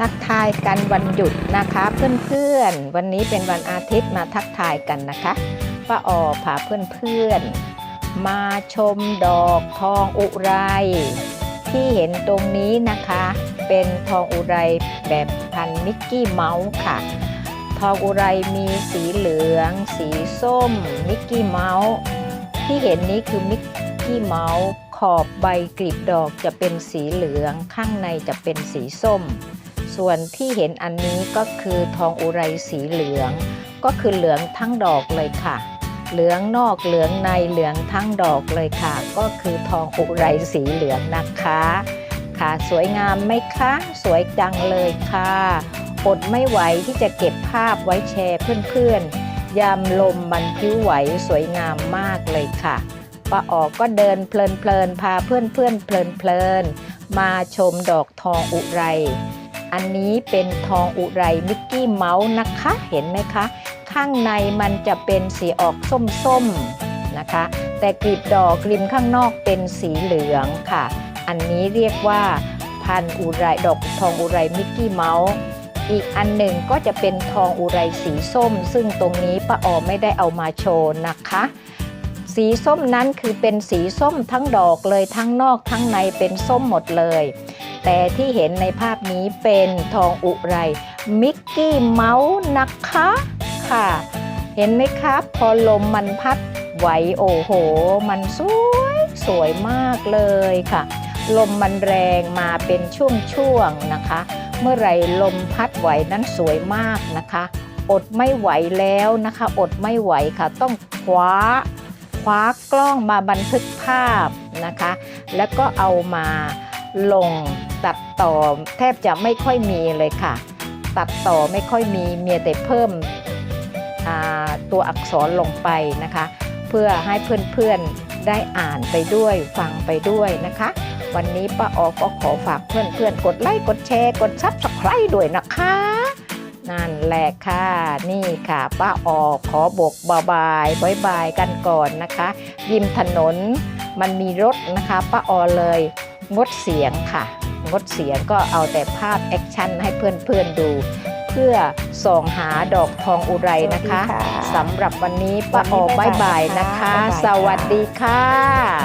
ทักทายกันวันหยุดนะคะเพื่อนๆ วันนี้เป็นวันอาทิตย์มาทักทายกันนะคะป้าออพาเพื่อนๆ มาชมดอกทองอุไร ที่เห็นตรงนี้นะคะ เป็นทองอุไรแบบพันมิกกี้เมาส์ค่ะ ทองอุไรมีสีเหลือง สีส้ม มิกกี้เมาส์ที่เห็นนี้คือมิกกี้เมาส์ขอบใบกลีบดอกจะเป็นสีเหลืองข้างในจะเป็นสีส้ม ส่วนที่เห็นอันนี้ก็คือทองอุไรสีเหลือง ก็คือเหลืองทั้งดอกเลยค่ะ เหลืองนอกเหลืองในเหลืองทั้งดอกเลยค่ะ ก็คือทองอุไรสีเหลืองนะคะ ค่ะสวยงามไหมคะ สวยจังเลยค่ะอดไม่ไหวที่จะเก็บภาพไว้แชร์เพื่อนๆ ยามลมมันพิ้วไหวสวยงามมากเลยค่ะป้าออกก็เดินเพลินๆพาเพื่อนๆเพลินๆมาชมดอกทองอุไร อันนี้เป็นทองอุไรมิกกี้เมาส์นะคะ เห็นไหมคะ ข้างในมันจะเป็นสีออกส้มๆนะคะ แต่กลีบดอกริมข้างนอกเป็นสีเหลืองค่ะ อันนี้เรียกว่าพันอุไรดอกทองอุไรมิกกี้เมาส์อีกอันหนึ่งก็จะเป็นทองอุไรสีส้ม ซึ่งตรงนี้ป้าออไม่ได้เอามาโชว์นะคะ สีส้มนั้นคือเป็นสีส้มทั้งดอกเลยทั้งนอกทั้งในเป็นส้มหมดเลย แต่ที่เห็นในภาพนี้เป็นทองอุไรมิกกี้เมาส์นะคะค่ะ เห็นไหมครับ พอลมมันพัดไหวโอ้โห มันสวยสวยมากเลยค่ะ ลมมันแรงมาเป็นช่วงๆนะคะ เมื่อไหรลมพัดไหวนั้นสวยมากนะคะ อดไม่ไหวแล้วนะคะ อดไม่ไหวค่ะ ต้องคว้าคว้ากล้องมาบันทึกภาพนะคะ แล้วก็เอามาลง ตัดต่อแทบจะไม่ค่อยมีเลยค่ะ ตัดต่อไม่ค่อยมีเมียแต่เพิ่มตัวอักษรลงไปนะคะ เพื่อให้เพื่อนๆได้อ่านไปด้วยฟังไปด้วยนะคะ วันนี้ป้าออก็ขอฝากเพื่อนๆ กดไลค์กดแชร์ กดซับสไครต์ด้วยนะคะนั่นแหละค่ะ นี่ค่ะ ป้าออขอบอกบายบายบายบายกันก่อนนะคะ ริมถนนมันมีรถนะคะ ป้าออเลยงดเสียงค่ะ งดเสียงก็เอาแต่ภาพแอคชั่นให้เพื่อนๆดู เพื่อส่องหาดอกทองอุไรนะคะสวัสดีค่ะสำหรับวันนี้ป้าออบายบายนะคะวันนี้บ๊ายบายค่ะสวัสดีค่ะ